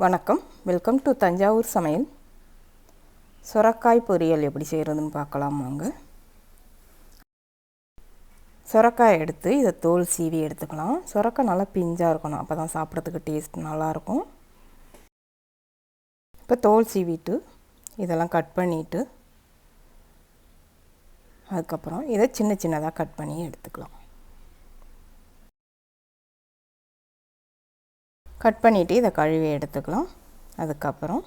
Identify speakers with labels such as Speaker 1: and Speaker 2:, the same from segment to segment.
Speaker 1: வணக்கம். Welcome to Thanjavur சமையல். சுரக்காய் பொரியல் எப்படி செய்கிறதுன்னு பார்க்கலாம் வாங்க. சுரக்காய் எடுத்து இதை தோல் சீவி எடுத்துக்கலாம். சுரக்காய் நல்லா பிஞ்சாக இருக்கணும். அப்போ தான் சாப்பிட்றதுக்கு டேஸ்ட் நல்லாயிருக்கும். இப்போ தோல் சீவிட்டு இதெல்லாம் கட் பண்ணிவிட்டு அதுக்கப்புறம் இதை சின்ன சின்னதாக கட் பண்ணி எடுத்துக்கலாம். கட் பண்ணிவிட்டு இதை கழுவி எடுத்துக்கலாம். அதுக்கப்புறம்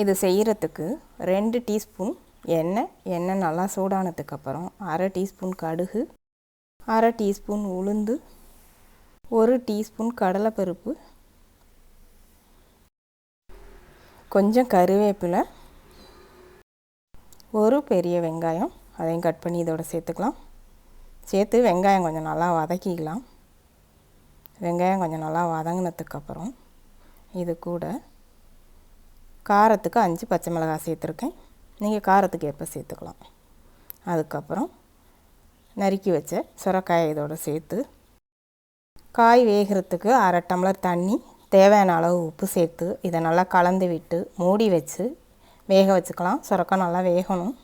Speaker 1: இது செய்கிறதுக்கு ரெண்டு டீஸ்பூன் எண்ணெய். எண்ணெய் நல்லா சூடானதுக்கப்புறம் அரை டீஸ்பூன் கடுகு அரை டீஸ்பூன் உளுந்து ஒரு டீஸ்பூன் கடலைப்பருப்பு கொஞ்சம் கருவேப்பிலை ஒரு பெரிய வெங்காயம். அதையும் கட் பண்ணி இதோட சேர்த்துக்கலாம். சேர்த்து வெங்காயம் கொஞ்சம் நல்லா வதக்கிக்கலாம். வெங்காயம் கொஞ்சம் நல்லா வதங்கினதுக்கப்புறம் இது கூட காரத்துக்கு அஞ்சு பச்சை மிளகாய் சேர்த்துருக்கேன். நீங்கள் காரத்துக்கு எப்போ சேர்த்துக்கலாம். அதுக்கப்புறம் நறுக்கி வச்ச சுரக்காயை இதோடு சேர்த்து காய் வேகிறதுக்கு அரை டம்ளர் தண்ணி தேவையான அளவு உப்பு சேர்த்து இதை நல்லா கலந்து விட்டு மூடி வச்சு வேக வச்சுக்கலாம். சுரக்காய் நல்லா வேகணும்.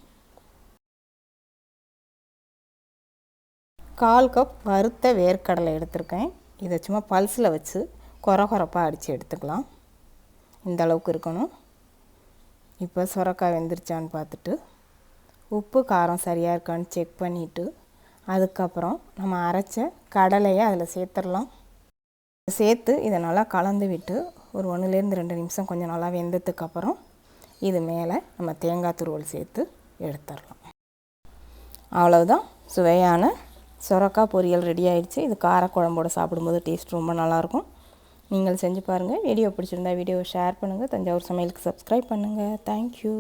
Speaker 1: கால் கப் வறுத்த வேர்க்கடலை எடுத்திருக்கேன். இதை சும்மா பல்ஸில் வச்சு குறை குறப்பாக அடித்து எடுத்துக்கலாம். இந்த அளவுக்கு இருக்கணும். இப்போ சுரக்காய் வெந்துருச்சான்னு பார்த்துட்டு உப்பு காரம் சரியாக இருக்கான்னு செக் பண்ணிவிட்டு அதுக்கப்புறம் நம்ம அரைச்ச கடலையை அதில் சேர்த்துடலாம். சேர்த்து இதை நல்லா கலந்து விட்டு ஒரு ஒன்றுலேருந்து ரெண்டு நிமிஷம் கொஞ்சம் நல்லா வெந்ததுக்கப்புறம் இது மேலே நம்ம தேங்காய் துருவல் சேர்த்து எடுத்துடலாம். அவ்வளவுதான். சுவையான சொரக்காய் பொரியல் ரெடி ஆகிடுச்சு இது காரக்குழம்போடு சாப்பிடும்போது டேஸ்ட் ரொம்ப நல்லாயிருக்கும். நீங்கள் செஞ்சு பாருங்கள் வீடியோ பிடிச்சிருந்தா வீடியோவை ஷேர் பண்ணுங்கள் தஞ்சாவூர் சமையலுக்கு சப்ஸ்கிரைப் பண்ணுங்கள் தேங்க்யூ